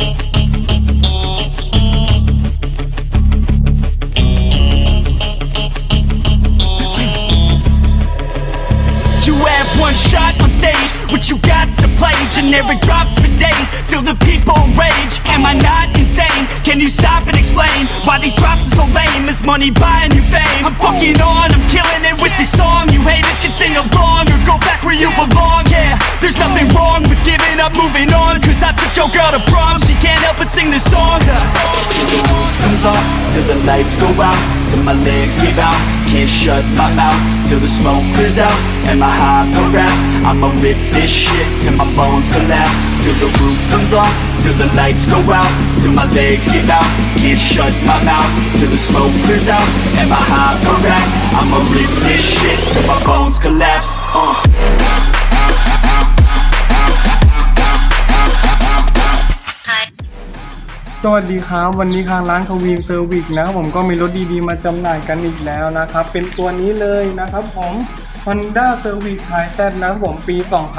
You have one shot on stage, what you got to play? Generic drops for days, still the people rage. Am I not insane? Can you stop and explain why these drops are so lame? Is money buying you fame? I'm fucking on, I'm killing it with this song. You haters can sing along or go back where you belong. Yeah, there's nothing wrong with giving up, moving on. Cause I took your girl to prom, sing this song. Till the roof comes off, till the lights go out, till my legs give out. Can't shut my mouth till the smoke clears out. and my high harassed? I'ma rip this shit till my bones collapse. Till the roof comes off, till the lights go out, till my legs give out. Can't shut my mouth till the smoke clears out. and my high harassed? I'ma rip this shit till my bones collapse. Uh. สวัสดีครับ วันนี้ทางร้านควีนเซอร์วิสนะครับผมก็มีรถดีๆ มาจำหน่ายกันอีกแล้วนะครับ เป็นตัวนี้เลยนะครับผม Honda Service h i g h นะครับผมปี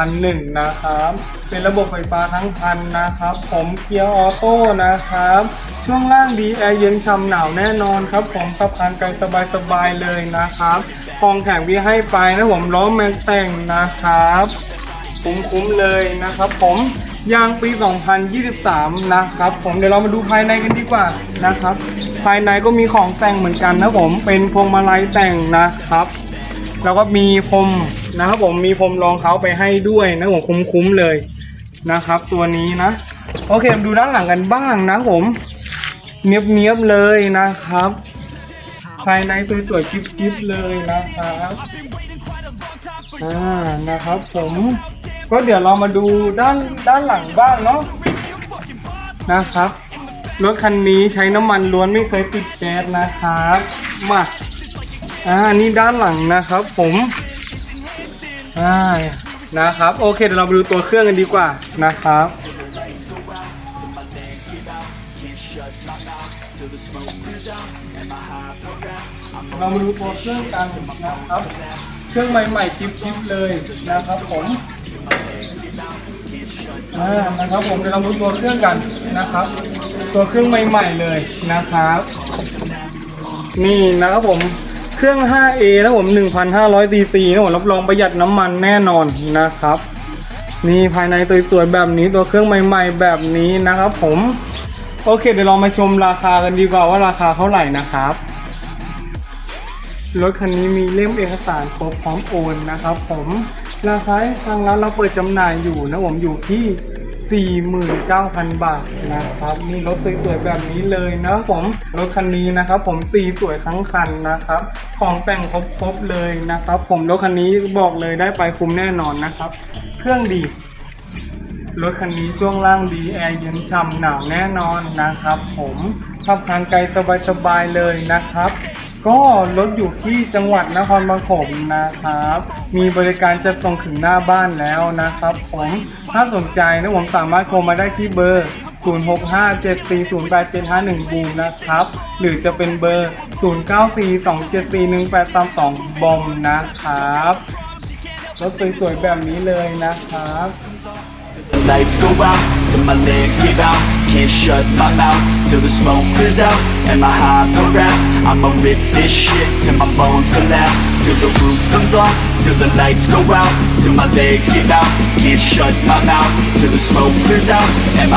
2001 นะครับ เป็นระบบไฟฟ้าทั้งคันนะครับ ผมเกียร์ออโต้นะครับ ช่วงล่างดีแอร์เย็นฉ่ำหนาวแน่นอนครับ ผมขับคันไกลสบายๆเลยนะครับกองแข็งที่ให้ไปนะผมล้อแม็กแต่งนะครับ คุ้มๆเลยนะครับผม ยางปี 2023 นะครับ ผมเดี๋ยวเรามาดูภายในกันดีกว่านะครับ ภายในก็มีของแต่งเหมือนกันนะผมเป็นพวงมาลัยแต่งนะครับ แล้วก็มีพรมนะครับผมมีพรมรองเท้าไปให้ด้วยนะผมคุ้มๆเลยนะครับ ตัวนี้นะ โอเคมาดูด้านหลังกันบ้างนะผมเนียบๆเลยนะครับ ภายในสวยๆกิ๊บๆเลยนะครับอ่านะครับผม ก็เดี๋ยวเรามาดูด้านด้านหลังบ้างเนาะนะครับรถคันนี้ใช้น้ำมันล้วนไม่เคยติดแก๊สนะครับมาอ่านี่ด้านหลังนะครับผมอ่านะครับโอเคเดี๋ยวเราไปดูตัวเครื่องกันดีกว่านะครับเรามาดูตัวเครื่องกันนะครับเครื่องใหม่ๆคลิปๆเลยนะครับผม อ่านะครับผมเดี๋ยวเราดูตัวเครื่องกันนะครับ ตัวเครื่องใหม่ๆเลยนะครับ นี่นะครับผมเครื่อง 5A นะผม1,500 cc นะผมรับรองประหยัดน้ำมันแน่นอนนะครับ นี่ภายในสวยๆแบบนี้ตัวเครื่องใหม่ๆแบบนี้นะครับผม โอเคเดี๋ยวเรามาชมราคากันดีกว่าว่าราคาเท่าไหร่นะครับ รถคันนี้มีเล่มเอกสารครบพร้อมโอนนะครับ ผมราคาทางร้านเราเปิดจำหน่ายอยู่นะผมอยู่ที่49,000 บาทนะครับนี่รถสวยๆแบบนี้เลยนะผมรถคันนี้นะครับ ผมสีสวยทั้งคันนะครับ ของแต่งครบๆเลยนะครับ ผมรถคันนี้บอกเลยได้ไปคุ้มแน่นอนนะครับ เครื่องดีรถคันนี้ช่วงล่างดีแอร์เย็นฉ่ำหนาวแน่นอนนะครับ ผมขับทางไกลสบายๆเลยนะครับ ก็รถอยู่ที่จังหวัดนครปฐมนะครับ มีบริการจะส่งถึงหน้าบ้านแล้วนะครับผมถ้าสนใจนะผมสามารถโทรมาได้ที่เบอร์ 0657408751บูมนะครับ หรือจะเป็นเบอร์ 0942741832บอมนะครับรถสวยๆแบบนี้เลยนะครับ lights go out, till my legs give out Can't shut my mouth, till the smoke clears out Am I high harassed? I'ma rip this shit till my bones collapse Till the roof comes off, till the lights go out Till my legs give out Can't shut my mouth, till the smoke clears out Am I